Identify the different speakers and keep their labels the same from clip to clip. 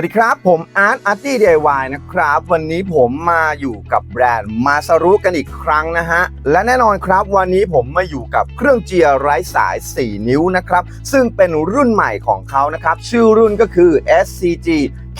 Speaker 1: วัสดีครับ ผมอาร์ตอาร์ตี้ DIY นะครับ วันนี้ผมมาอยู่กับแบรนด์มาซารุกันอีกครั้งนะฮะ และแน่นอนครับวันนี้ผมมาอยู่กับเครื่องเจียไร้สาย 4 นิ้วนะครับ ซึ่งเป็นรุ่นใหม่ของเขานะครับ ชื่อรุ่นก็คือ SCG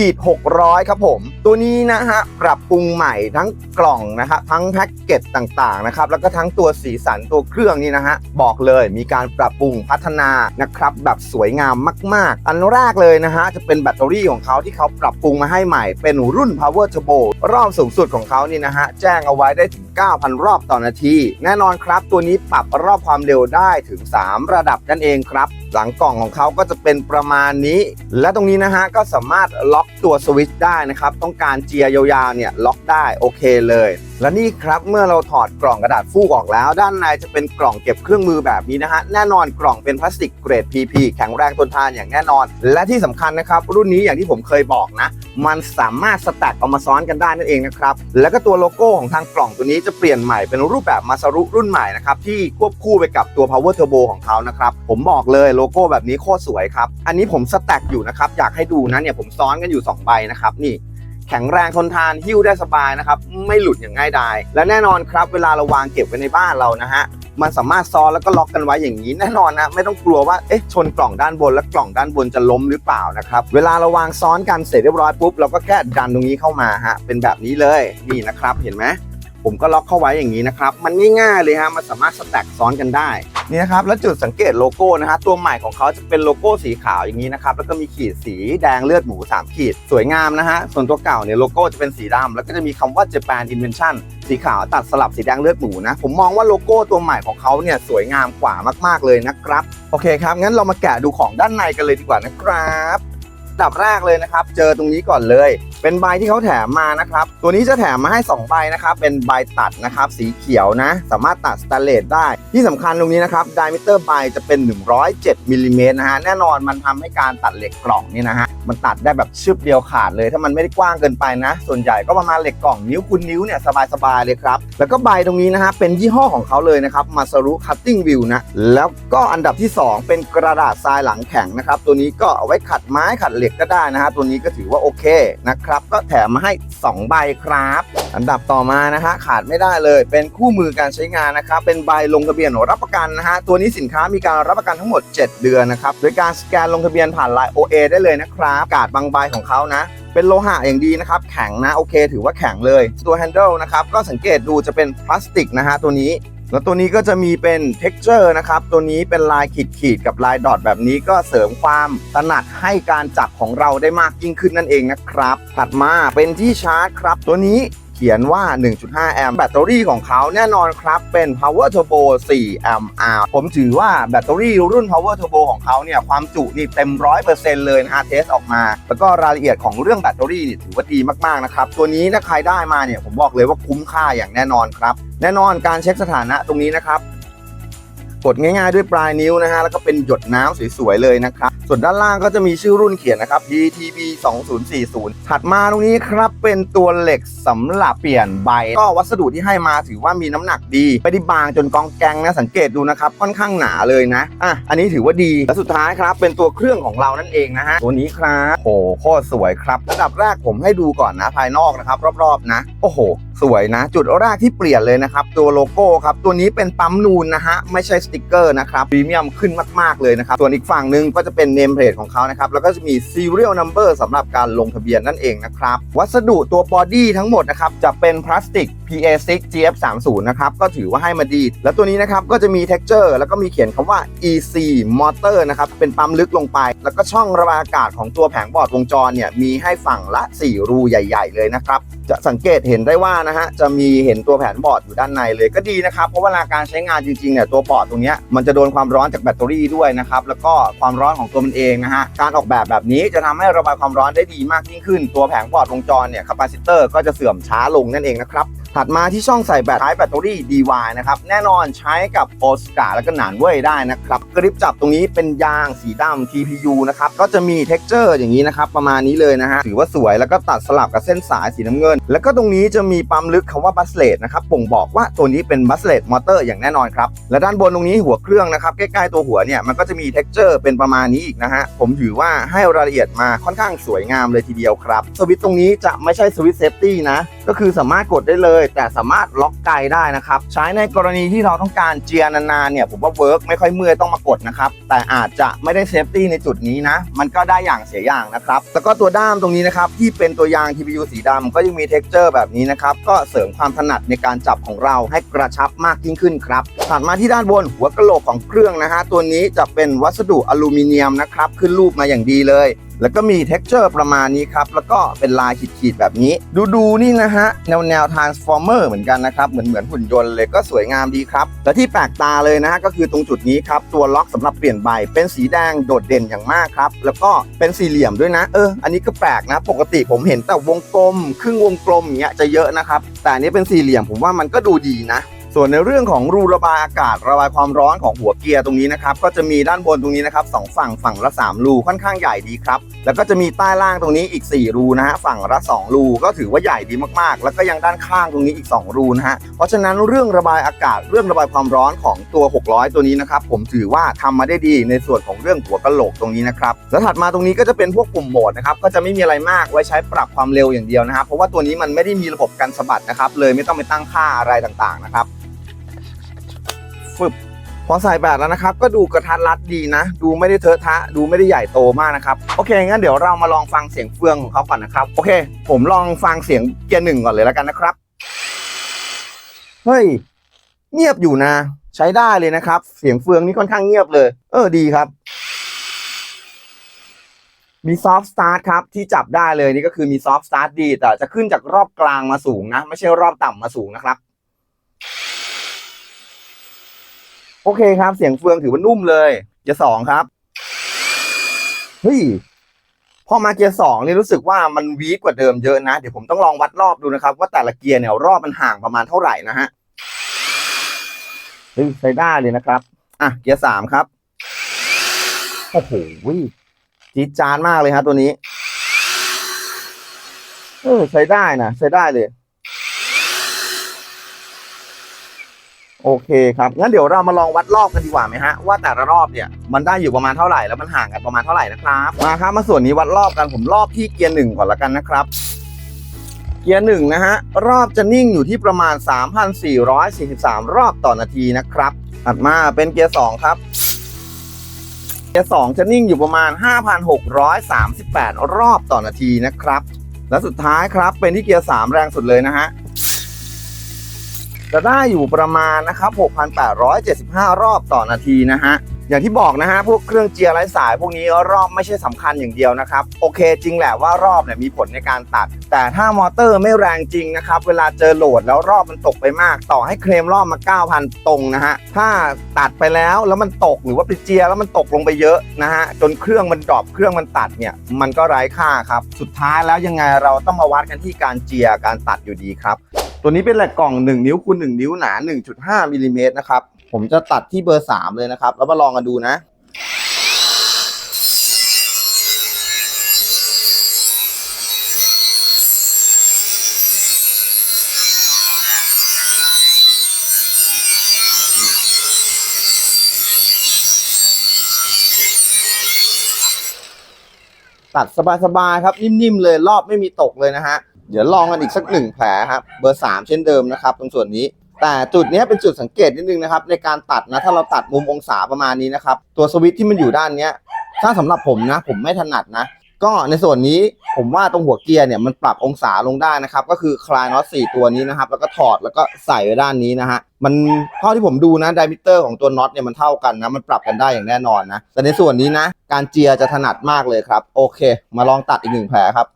Speaker 1: ขีด600 ครับผม ตัวนี้นะฮะปรับปรุงใหม่ทั้งกล่องนะฮะทั้งแพ็กเกจต่างๆนะครับแล้วก็ทั้งตัวสีสันตัวเครื่องนี่นะฮะบอกเลยมีการปรับปรุงพัฒนานะครับแบบสวยงามมาก ๆ อันแรกเลยนะฮะจะเป็นแบตเตอรี่ของเขาที่เขาปรับปรุงมาให้ใหม่เป็นรุ่น Power Turbo รอบสูงสุดของเขานี่นะฮะแจ้งเอาไว้ได้ถึง 9,000 รอบต่อนาที แน่นอนครับตัวนี้ปรับรอบความเร็วได้ถึง 3 ระดับนั่นเองครับ หลังกล่องของเขาก็จะเป็นประมาณนี้ และตรงนี้นะฮะก็สามารถล็อกตัวสวิตช์ได้นะครับ ต้องการเจียร์ยาวๆเนี่ยล็อกได้โอเคเลยและนี่ครับเมื่อเราถอดกล่องกระดาษฟูกออกแล้ว ด้านในจะเป็นกล่องเก็บเครื่องมือแบบนี้นะฮะแน่นอนกล่องเป็นพลาสติกเกรด PP แข็งแรงทนทานอย่างแน่นอน และที่สำคัญนะครับ รุ่นนี้อย่างที่ผมเคยบอกนะ มันสามารถสแต็กเอามาซ้อนกันได้นั่นเองนะครับแล้วก็ตัวโลโก้ของทางกล่องตัวนี้จะเปลี่ยนใหม่เป็นรูปแบบมาซารุรุ่นใหม่นะครับที่ควบคู่ไปกับตัว power turbo ของเขานะครับผมบอกเลยโลโก้แบบนี้โคตรสวยครับอันนี้ผมสแต็กอยู่นะครับอยากให้ดูนะเนี่ยผมซ้อนกันอยู่2ใบนะครับนี่ แข็งแรงทนทานหิ้วได้สบายนะครับ ไม่หลุดอย่างง่ายดาย และแน่นอนครับ เวลาเราวางเก็บไว้ในบ้านเรานะฮะมันสามารถซ้อนแล้วก็ล็อกกันไว้อย่างนี้แน่นอนนะไม่ต้องกลัวว่าเอ๊ะชนกล่องด้านบนแล้วกล่องด้านบนจะล้มหรือเปล่านะครับเวลาเราวางซ้อนกันเสร็จเรียบร้อยปุ๊บเราก็แค่ดันตรงนี้เข้ามาฮะเป็นแบบนี้เลยนี่นะครับเห็นไหมผมก็ล็อกเข้าไว้อย่างนี้นะครับมันง่ายๆเลยฮะมันสามารถสแต็กซ้อนกันได้ นี่นะครับแล้วจุดสังเกตโลโก้นะฮะตัวใหม่ของเขาจะเป็นโลโก้สีขาวอย่างนี้นะครับแล้วก็มีขีดสีแดงเลือดหมูสามขีด สวยงามนะฮะส่วนตัวเก่าเนี่ยโลโก้จะเป็นสีดำแล้วก็จะมีคำว่า Japan Invention สีขาวตัดสลับสีแดงเลือดหมูนะ ผมมองว่าโลโก้ตัวใหม่ของเขาเนี่ยสวยงามกว่ามาก ๆเลยนะครับ โอเคครับงั้นเรามาแกะดูของด้านในกันเลยดีกว่านะครับ ดับแรกเลยนะครับ เจอตรงนี้ก่อนเลย เป็นใบที่เขาแถมมานะครับ ตัวนี้จะแถมมาให้ 2 ใบนะครับ เป็นใบตัดนะครับ สีเขียวนะ สามารถตัดสแตนเลสได้ ที่สำคัญตรงนี้นะครับไดมิเตอร์ใบจะเป็น 107มิลลิเมตรนะฮะ แน่นอนมันทำให้การตัดเหล็กกล่องนี่นะฮะ มันตัดได้แบบชึบเดียวขาดเลย ถ้ามันไม่ได้กว้างเกินไปนะ ส่วนใหญ่ก็ประมาณเหล็กกล่องนิ้วคุณนิ้วเนี่ยสบายๆเลยครับ แล้วก็ใบตรงนี้นะฮะเป็นยี่ห้อของเขาเลยนะครับมาซารุคัตติ้งวิวนะ แล้วก็อันดับที่ 2 เป็นกระดาษทรายหลังแข็งนะครับ ตัวนี้ก็เอาไว้ขัดไม้ขัดเหล็กก็ได้นะฮะตัวนี้ก็ถือว่าโอเคนะครับ ก็แถมมาให้ 2 ใบครับ อันดับต่อมานะฮะขาดไม่ได้เลยเป็นคู่มือการใช้งานนะครับเป็นใบลงทะเบียนรับประกันนะฮะตัวนี้สินค้ามีการรับประกันทั้งหมด 7 เดือนนะครับโดยการสแกนลงทะเบียนผ่านไลน์ OA ได้เลยนะครับการ์ดบางใบของเขานะ เป็นโลหะอย่างดีนะครับ แข็งนะ โอเค ถือว่าแข็งเลย ตัวแฮนเดิลนะครับ ก็สังเกตดูจะเป็นพลาสติกนะฮะตัวนี้ แล้วตัวนี้ก็จะมีเป็นเท็กเจอร์นะครับ ตัวนี้เป็นลายขีดขีดกับลายดอทแบบนี้ก็เสริมความถนัดให้การจับของเราได้มากยิ่งขึ้นนั่นเองนะครับ ถัดมาเป็นที่ชาร์จครับ ตัวนี้ เขียนว่า 1.5 แอมป์แบตเตอรี่ของเขาแน่นอนครับ เป็น power turbo 4 แอมป์ผมถือว่าแบตเตอรี่รุ่น power turbo ของเขาเนี่ย ความจุนี่เต็ม 100%เลยนะฮะเทสออกมา แล้วก็รายละเอียดของเรื่องแบตเตอรี่นี่ถือว่าดีมาก ๆ นะครับ ตัวนี้ถ้าใครได้มาเนี่ย ผมบอกเลยว่าคุ้มค่าอย่างแน่นอนครับ แน่นอนการเช็คสถานะตรงนี้นะครับ กดง่ายๆด้วยปลายนิ้วนะฮะแล้วก็เป็นหยดน้ำสวยๆเลยนะครับ ส่วนด้านล่างก็จะมีชื่อรุ่นเขียนนะครับ DTB 2040 ถัดมาตรงนี้ครับเป็นตัวเหล็กสำหรับเปลี่ยนใบ ก็วัสดุที่ให้มาถือว่ามีน้ำหนักดีไม่ได้บางจนกองแกงนะสังเกตดูนะครับค่อนข้างหนาเลยนะอะอันนี้ถือว่าดีและสุดท้ายครับเป็นตัวเครื่องของเรานั่นเองนะฮะตัวนี้ครับโอ้โหโคตรสวยครับระดับแรกผมให้ดูก่อนนะภายนอกนะครับรอบๆนะ โอ้โห สวยนะ จุดแรกที่เปลี่ยนเลยนะครับ ตัวโลโก้ครับ ตัวนี้เป็นปั๊มนูนนะฮะ ไม่ใช่สติกเกอร์นะครับพรีเมียมขึ้นมาก ๆ เลยนะครับ ส่วนอีกฝั่งหนึ่งก็จะเป็นเนมเพลทของเขานะครับ แล้วก็จะมี serial number สำหรับการลงทะเบียนนั่นเองนะครับ วัสดุตัวบอดี้ทั้งหมดนะครับจะเป็นพลาสติก PA6 GF30 นะครับก็ถือว่าให้มาดี แล้วตัวนี้นะครับก็จะมี texture แล้วก็มีเขียนคำว่า EC motor นะครับเป็นปั๊มลึกลงไป แล้วก็ช่องระบายอากาศของตัวแผงบอร์ดวงจรเนี่ยมีให้ฝั่งละ 4 รูใหญ่ ๆ เลยนะครับจะสังเกตเห็นได้ว่านะฮะจะมีเห็นตัวแผนบอร์ดอยู่ด้านในเลยก็ดีนะครับ เพราะเวลาการใช้งานจริงๆเนี่ยตัวบอร์ดตรงนี้มันจะโดนความร้อนจากแบตเตอรี่ด้วยนะครับแล้วก็ความร้อนของตัวมันเองนะฮะการออกแบบแบบนี้จะทำให้ระบายความร้อนได้ดีมากยิ่งขึ้น ตัวแผงบอร์ดวงจรเนี่ยคาปาซิเตอร์ก็จะเสื่อมช้าลงนั่นเองนะครับ ถัดมาที่ช่องใส่แบตท้ายแบตเตอรี่ DY นะครับ แน่นอนใช้กับโอสกาและก็หนานเว่ยได้นะครับ กริปจับตรงนี้เป็นยางสีดำ TPU นะครับ ก็จะมี t e x t อร์อย่างนี้นะครับ ประมาณนี้เลยนะฮะ ถือว่าสวยแล้วก็ตัดสลับกับเส้นสายสีน้ำเงิน แล้วก็ตรงนี้จะมีปั๊มลึกคำว่าบัสเลตนะครับบ่งบอกว่าตัวนี้เป็นบัสเลตมอเตอร์อย่างแน่นอนครับ และด้านบนตรงนี้หัวเครื่องนะครับ ใกล้ๆตัวหัวเนี่ย มันก็จะมี t e x t อร์เป็นประมาณนี้อีกนะฮะ ผมถือว่าให้รายละเอียดมาค่อนข้างสวยงามเลยทีเดียวครับ สวิตตรงนี้จะไม่ใช่สวิตเซฟตี้นะ ก็คือสามารถกดได้เลย แต่สามารถล็อกไกลได้นะครับ ใช้ในกรณีที่เราต้องการเจียรนานๆเนี่ยผมว่าเวิร์กไม่ค่อยเมื่อยต้องมากดนะครับ แต่อาจจะไม่ได้เซฟตี้ในจุดนี้นะ มันก็ได้อย่างเสียอย่างนะครับ แล้วก็ตัวด้ามตรงนี้นะครับ ที่เป็นตัวยาง TPU สีดำก็ยังมี t e x t อร์แบบนี้นะครับ ก็เสริมความถนัดในการจับของเราให้กระชับมากยิ่งขึ้นครับถัดมาที่ด้านบนหัวกระโหลกของเครื่องนะฮะตัวนี้จะเป็นวัสดุอลูมิเนียมนะครับขึ้นรูปมาอย่างดีเลย แล้วก็มี t e x t อร์ประมาณนี้ครับ แล้วก็เป็นลายขีดๆ แบบนี้ ดูดูๆนี่นะฮะ แนวแนว transformer เหมือนกันนะครับ เหมือนเหมือนหุ่นยนต์เลยก็สวยงามดีครับ และที่แปลกตาเลยนะฮะ ก็คือตรงจุดนี้ครับ ตัวล็อกสำหรับเปลี่ยนใบ เป็นสีแดงโดดเด่นอย่างมากครับ แล้วก็เป็นสี่เหลี่ยมด้วยนะ เออ อันนี้ก็แปลกนะ ปกติผมเห็นแต่วงกลม ครึ่งวงกลมอย่างเงี้ยจะเยอะนะครับ แต่อันนี้เป็นสี่เหลี่ยมผมว่ามันก็ดูดีนะ ส่วนในเรื่องของรูระบายอากาศระบายความร้อนของหัวเกียร์ตรงนี้นะครับก็จะมีด้านบนตรงนี้นะครับสองฝั่งฝั่งละ 3 รูค่อนข้างใหญ่ดีครับ แล้วก็จะมีใต้ล่างตรงนี้อีก 4 รูนะฮะฝั่งละ 2 รูก็ถือว่าใหญ่ดีมากๆ แล้วก็ยังด้านข้างตรงนี้อีก 2 รูนะฮะเพราะฉะนั้นเรื่องระบายอากาศเรื่องระบายความร้อนของตัว 600 ตัวนี้นะครับผมถือว่าทำมาได้ดีในส่วนของเรื่องหัวกะโหลกตรงนี้นะครับแล้วถัดมาตรงนี้ก็จะเป็นพวกปุ่มโหมดนะครับก็จะไม่มีอะไรมากไว้ใช้ปรับความเร็วอย่างเดียวนะครับเพราะว่าตัวนี้มันไม่ได้มีระบบกันสะบัดนะครับเลยไม่ต้องไปตั้งค่าอะไรต่างๆนะครับ ฟึบพอใส่แบตแล้วนะครับ ก็ดูกระทัดรัดดีนะ ดูไม่ได้เทอะทะ ดูไม่ได้ใหญ่โตมากนะครับ โอเค งั้นเดี๋ยวเรามาลองฟังเสียงเฟืองของเขาก่อนนะครับ โอเค ผมลองฟังเสียงเกียร์หนึ่งก่อนเลยแล้วกันนะครับ เฮ้ย เงียบอยู่นะ ใช้ได้เลยนะครับ เสียงเฟืองนี่ค่อนข้างเงียบเลย เออ ดีครับ มีซอฟต์สตาร์ทครับ ที่จับได้เลยนี่ก็คือมีซอฟต์สตาร์ทดี แต่จะขึ้นจากรอบกลางมาสูงนะ ไม่ใช่รอบต่ำมาสูงนะครับ โอเคครับ เสียงเฟืองถือว่านุ่มเลย เกียร์สองครับ เฮ้ย พอมาเกียร์สองนี่รู้สึกว่ามันวีกกว่าเดิมเยอะนะ เดี๋ยวผมต้องลองวัดรอบดูนะครับ ว่าแต่ละเกียร์เนี่ยรอบมันห่างประมาณเท่าไหร่นะฮะเฮ้ยใช้ได้เลยนะครับ อะ เกียร์สามครับ โอ้โหจี๊ดจานมากเลยฮะตัวนี้ เออใช้ได้นะใช้ได้เลย โอเคครับงั้นเดี๋ยวเรามาลองวัดรอบกันดีกว่าไหมฮะว่าแต่ละรอบเนี่ยมันได้อยู่ประมาณเท่าไหร่แล้วมันห่างกันประมาณเท่าไหร่นะครับมาครับมาส่วนนี้วัดรอบกันผมรอบที่เกียร์หนึ่งก่อนละกันนะครับเกียร์หนึ่งนะฮะรอบจะนิ่งอยู่ที่ประมาณ 3,443 รอบต่อนาทีนะครับถัดมาเป็นเกียร์สองครับเกียร์สองจะนิ่งอยู่ประมาณ 5,638 รอบต่อนาทีนะครับ และสุดท้ายครับเป็นที่เกียร์สามแรงสุดเลยนะฮะ จะได้อยู่ประมาณนะครับ 6,875 รอบต่อนาทีนะฮะ อย่างที่บอกนะฮะ พวกเครื่องเจียร์ไร้สาย พวกนี้รอบไม่ใช่สำคัญอย่างเดียวนะครับ โอเคจริงแหละว่ารอบเนี่ยมีผลในการตัด แต่ถ้ามอเตอร์ไม่แรงจริงนะครับ เวลาเจอโหลดแล้วรอบมันตกไปมาก ต่อให้เคลมรอบมา 9,000 ตรงนะฮะ ถ้าตัดไปแล้วแล้วมันตกหรือว่าไปเจียร์แล้วมันตกลงไปเยอะนะฮะ จนเครื่องมันดรอปเครื่องมันตัดเนี่ย มันก็ไร้ค่าครับ สุดท้ายแล้วยังไงเราต้องมาวัดกันที่การเจียร์การตัดอยู่ดีครับ ตัวนี้เป็นแหลกกล่อง 1 นิ้วคูณ1นิ้วหนา 1.5มิลลิเมตรนะครับ ผมจะตัดที่เบอร์ 3 เลยนะครับ แล้วมาลองกันดูนะตัดสบายๆครับ นิ่มๆเลยรอบไม่มีตกเลยนะฮะ เดี๋ยวลองกันอีกสักหนึ่งแผลครับเบอร์3เช่นเดิมนะครับ ตรงส่วนนี้ แต่จุดนี้เป็นจุดสังเกตนิดนึงนะครับ ในการตัดนะถ้าเราตัดมุมองศาประมาณนี้นะครับ ตัวสวิตที่มันอยู่ด้านเนี้ย ถ้าสำหรับผมนะ ผมไม่ถนัดนะ ก็ในส่วนนี้ผมว่าตรงหัวเกียร์เนี่ยมันปรับองศาลงได้นะครับ ก็คือคลายน็อต4ตัวนี้นะครับ แล้วก็ถอดแล้วก็ใส่ไว้ด้านนี้นะฮะมันเท่าที่ผมดูนะไดมิเตอร์ของตัวน็อตเนี่ยมันเท่ากันนะ มันปรับกันได้อย่างแน่นอนนะแต่ในส่วนนี้นะ การเจียร์จะถนัดมากเลยครับ โอเค มาลองตัดอีกหนึ่งแผลครับ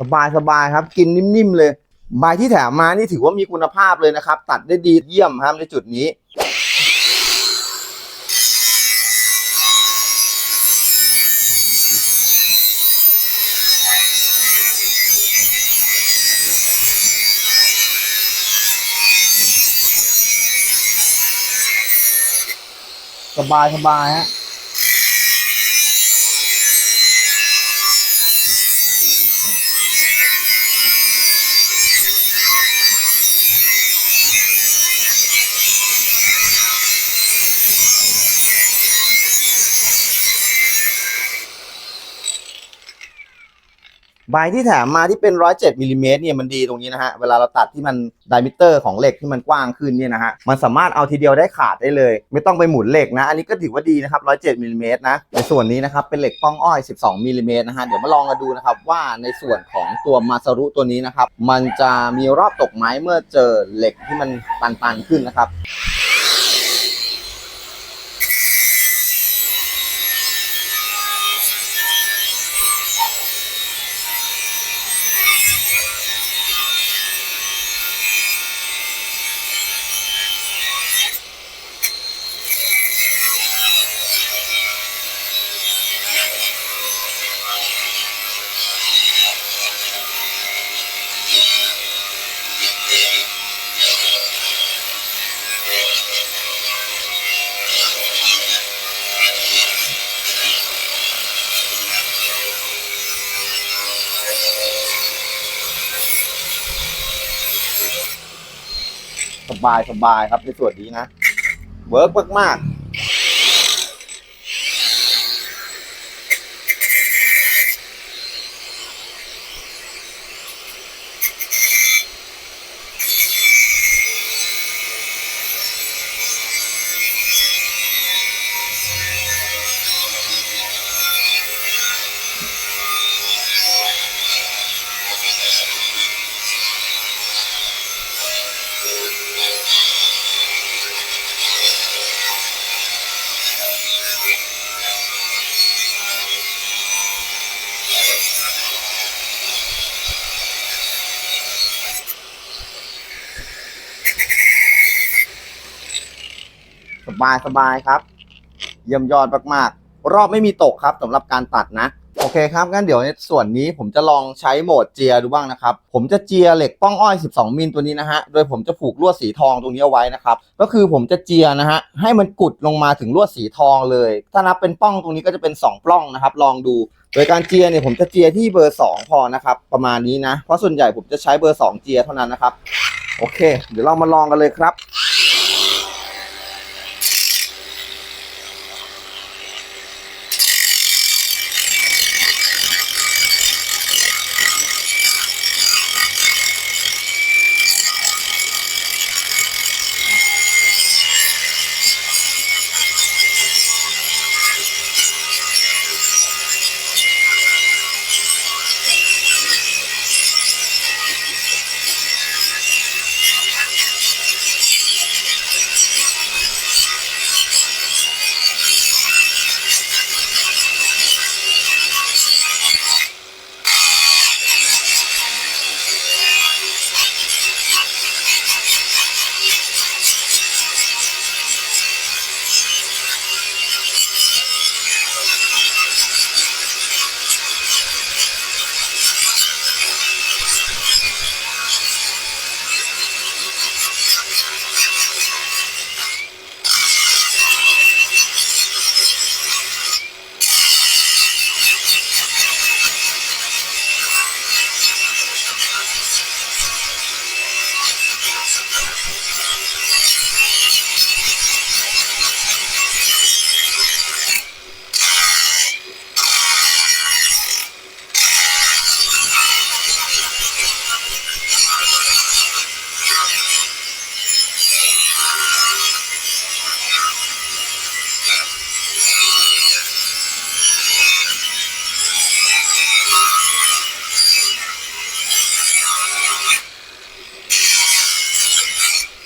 Speaker 1: สบายสบายครับ กินนิ่มๆเลยใบที่แถมมานี่ถือว่ามีคุณภาพเลยนะครับ ตัดได้ดีเยี่ยมครับในจุดนี้สบายสบายฮะ ใบที่แถมมาที่เป็น 107มิลลิเมตรเนี่ยมันดีตรงนี้นะฮะ เวลาเราตัดที่มันไดมิเตอร์ของเหล็กที่มันกว้างขึ้นเนี่ยนะฮะ มันสามารถเอาทีเดียวได้ขาดได้เลย ไม่ต้องไปหมุนเหล็กนะ อันนี้ก็ถือว่าดีนะครับ 107มิลลิเมตรนะ ในส่วนนี้นะครับ เป็นเหล็กป้องอ้อย 12มิลลิเมตรนะฮะ เดี๋ยวมาลองกันดูนะครับว่าในส่วนของตัวมาซารุตัวนี้นะครับ มันจะมีรอบตกไหมเมื่อเจอเหล็กที่มันตันๆขึ้นนะครับ สบายสบายครับในส่วนนี้นะ เวิร์กมากๆ บายสบายครับ เยี่ยมยอดมากๆ รอบไม่มีตกครับสำหรับการตัดนะ โอเคครับงั้นเดี๋ยวในส่วนนี้ผมจะลองใช้โหมดเจียดูบ้างนะครับ ผมจะเจียเหล็กป้องอ้อย 12 มิลตัวนี้นะฮะ โดยผมจะผูกลวดสีทองตรงนี้เอาไว้นะครับ ก็คือผมจะเจียนะฮะให้มันกุดลงมาถึงลวดสีทองเลย ถ้านับเป็นป้องตรงนี้ก็จะเป็น 2 ปล้องนะครับ ลองดูโดยการเจียเนี่ยผมจะเจียที่เบอร์ 2 พอนะครับ ประมาณนี้นะ เพราะส่วนใหญ่ผมจะใช้เบอร์ 2 เจียเท่านั้นนะครับ โอเค เดี๋ยวเรามาลองกันเลยครับ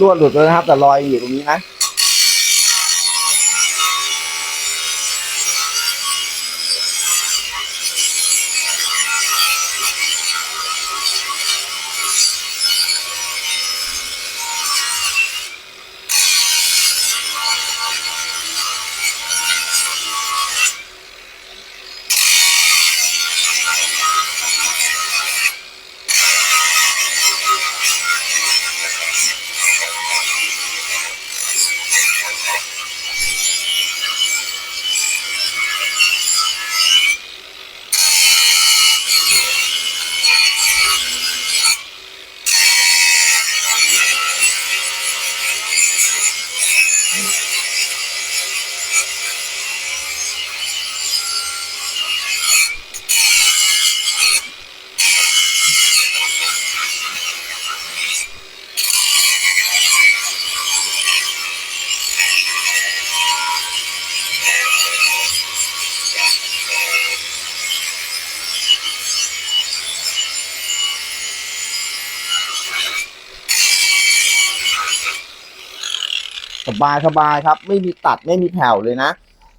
Speaker 1: ลวหลุดแล้วนะครับ แต่รอยอยู่ตรงนี้นะ Thank you. บายสบายครับ ไม่มีตัดไม่มีแผ่วเลยนะ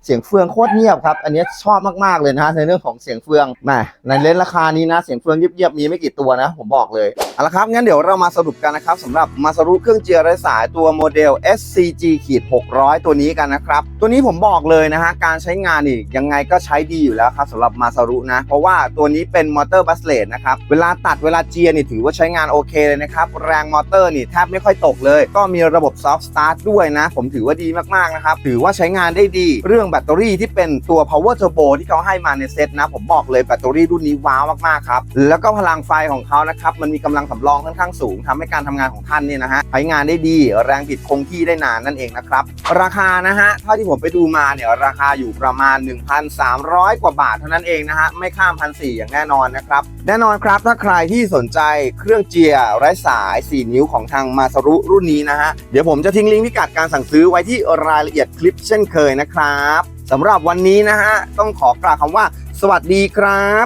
Speaker 1: เสียงเฟืองโคตรเงียบครับ อันนี้ชอบมากๆเลยนะในเรื่องของเสียงเฟืองแหมในเลนราคานี้นะเสียงเฟืองเงียบๆมีไม่กี่ตัวนะ ผมบอกเลยเอาละครับงั้นเดี๋ยวเรามาสรุปกันนะครับสำหรับมาสรุปเครื่องเจียรไร้สายตัวโมเดล SCG ขีด600 ตัวนี้กันนะครับ ตัวนี้ผมบอกเลยนะฮะการใช้งานนี่ยังไงก็ใช้ดีอยู่แล้วครับสำหรับมาสรุนะ เพราะว่าตัวนี้เป็นมอเตอร์บัสเลตนะครับเวลาตัดเวลาเจียรนี่ถือว่าใช้งานโอเคเลยนะครับแรงมอเตอร์นี่แทบไม่ค่อยตกเลย ก็มีระบบซอฟต์สตาร์ทด้วยนะ ผมถือว่าดีมากๆนะครับถือว่าใช้งานได้ดีเรื่องแบตเตอรี่ที่เป็นตัว power turbo ที่เขาให้มาในเซตนะ ผมบอกเลยแบตเตอรี่รุ่นนี้ว้าวมากๆครับ แล้วก็พลังไฟของเขานะครับ มันมีกำลังสำรองค่อนข้างสูงทำให้การทำงานของท่านเนี่ยนะฮะใช้งานได้ดีแรงบิดคงที่ได้นานนั่นเองนะครับ ราคานะฮะเท่าที่ผมไปดูมาเนี่ยราคาอยู่ประมาณ 1,300 กว่าบาทเท่านั้นเองนะฮะไม่ข้ามพันสี่อย่างแน่นอนนะครับแน่นอนครับถ้าใครที่สนใจเครื่องเจียร์ไร้สาย 4 นิ้วของทางมาสรุรุ่นนี้นะฮะเดี๋ยวผมจะทิ้งลิงก์พิกัดการสั่งซื้อไว้ที่รายละเอียดคลิปเช่นเคยนะครับ สำหรับวันนี้นะฮะต้องขอกล่าวคำว่า สวัสดีครับ